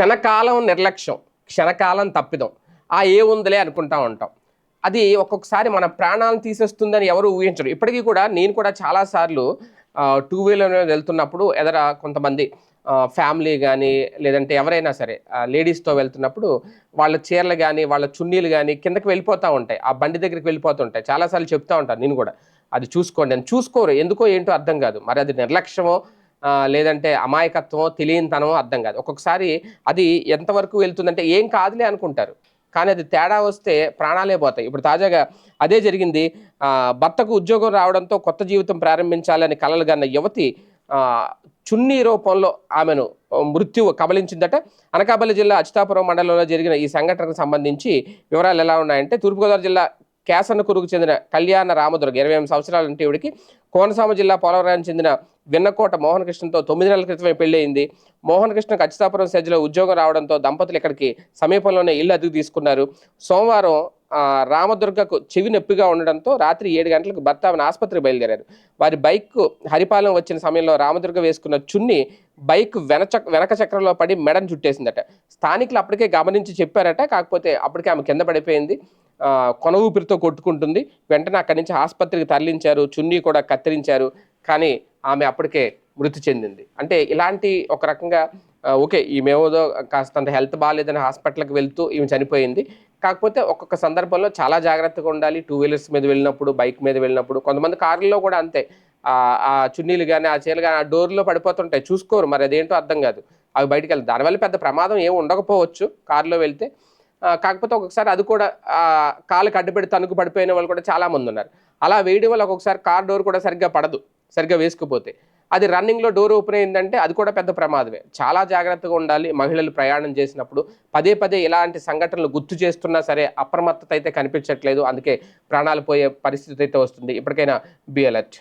క్షణకాలం నిర్లక్ష్యం క్షణకాలం తప్పిదం. ఆ ఏ ఉందిలే అనుకుంటా ఉంటాం. అది ఒక్కొక్కసారి మన ప్రాణాలను తీసేస్తుందని ఎవరు ఊహించరు. ఇప్పటికీ కూడా నేను కూడా చాలాసార్లు టూ వీలర్ వెళ్తున్నప్పుడు ఎదర కొంతమంది ఫ్యామిలీ కానీ లేదంటే ఎవరైనా సరే లేడీస్తో వెళ్తున్నప్పుడు వాళ్ళ చీరలు కానీ వాళ్ళ చున్నీలు కానీ కిందకి వెళ్ళిపోతూ ఉంటాయి. ఆ బండి దగ్గరికి వెళ్ళిపోతూ ఉంటాయి. చాలాసార్లు చెప్తా ఉంటాను నేను కూడా. అది చూసుకోండి. అని చూసుకోరు. ఎందుకో ఏంటో అర్థం కాదు. మరి అది నిర్లక్ష్యమో లేదంటే అమాయకత్వమో తెలియనితనమో అర్థం కాదు. ఒక్కొక్కసారి అది ఎంతవరకు వెళ్తుందంటే ఏం కాదులే అనుకుంటారు. కానీ అది తేడా వస్తే ప్రాణాలే పోతాయి. ఇప్పుడు తాజాగా అదే జరిగింది. భర్తకు ఉద్యోగం రావడంతో కొత్త జీవితం ప్రారంభించాలని కలలు కన్న యువతి చున్నీ రూపంలో ఆమెను మృత్యువు కబలించిందట. అనకాపల్లి జిల్లా అచితాపురం మండలంలో జరిగిన ఈ సంఘటనకు సంబంధించి వివరాలు ఎలా ఉన్నాయంటే తూర్పుగోదావరి జిల్లా కేసన్నకూరుకు చెందిన కళ్యాణ రామదుర్గ ఇరవై ఎనిమిది సంవత్సరాల అంటే ఈవిడికి కోనసీమ జిల్లా పోలవరానికి చెందిన విన్నకోట మోహన్ కృష్ణతో తొమ్మిది నెలల క్రితమే పెళ్ళయింది. మోహన్ కృష్ణ అచితాపురం సెజ్లో ఉద్యోగం రావడంతో దంపతులు ఇక్కడికి సమీపంలోనే ఇల్లు అద్దెకు తీసుకున్నారు. సోమవారం రామదుర్గకు చెవి నొప్పిగా ఉండడంతో రాత్రి ఏడు గంటలకు భర్త ఆమెను ఆసుపత్రికి బయలుదేరారు. వారి బైక్ హరిపాలెం వచ్చిన సమయంలో రామదుర్గ వేసుకున్న చున్ని బైక్ వెనచ వెనక చక్రంలో పడి మెడను చుట్టేసిందట. స్థానికులు అప్పటికే గమనించి చెప్పారట కాకపోతే అప్పటికే ఆమె కింద పడిపోయింది. కొన ఊపిరితో కొట్టుకుంటుంది. వెంటనే అక్కడి నుంచి ఆసుపత్రికి తరలించారు. చున్నీ కూడా కత్తిరించారు. కానీ ఆమె అప్పటికే మృతి చెందింది. అంటే ఇలాంటి ఒక రకంగా ఓకే ఓకే ఈమెవదో కాస్తంత హెల్త్ బాగాలేదని హాస్పిటల్కి వెళ్తూ ఈమె చనిపోయింది. కాకపోతే ఒక్కొక్క సందర్భంలో చాలా జాగ్రత్తగా ఉండాలి. టూ వీలర్స్ మీద వెళ్ళినప్పుడు బైక్ మీద వెళ్ళినప్పుడు. కొంతమంది కార్లలో కూడా అంతే. ఆ చున్నీలు కానీ ఆ చీరలు కానీ ఆ డోర్లో పడిపోతుంటాయి. చూసుకోరు. మరి అదేంటో అర్థం కాదు. అవి బయటికి వెళ్తాయి దానివల్ల పెద్ద ప్రమాదం ఏమి ఉండకపోవచ్చు కారులో వెళ్తే. కాకపోతే ఒక్కొక్కసారి అది కూడా కాలు కాలుకి తణుకు పడిపోయిన వాళ్ళు కూడా చాలా మంది ఉన్నారు. అలా వేయడం వల్ల ఒక్కొక్కసారి కార్ డోర్ కూడా సరిగ్గా పడదు. సరిగ్గా వేసుకుపోతే. అది రన్నింగ్లో డోర్ ఓపెన్ అయిందంటే అది కూడా పెద్ద ప్రమాదమే. చాలా జాగ్రత్తగా ఉండాలి. మహిళలు ప్రయాణం చేసినప్పుడు పదే పదే ఇలాంటి సంఘటనలు గుర్తు చేస్తున్నా సరే అప్రమత్తత అయితే కనిపించట్లేదు. అందుకే ప్రాణాలు పోయే పరిస్థితి అయితే వస్తుంది. ఇప్పటికైనా బి అలర్ట్.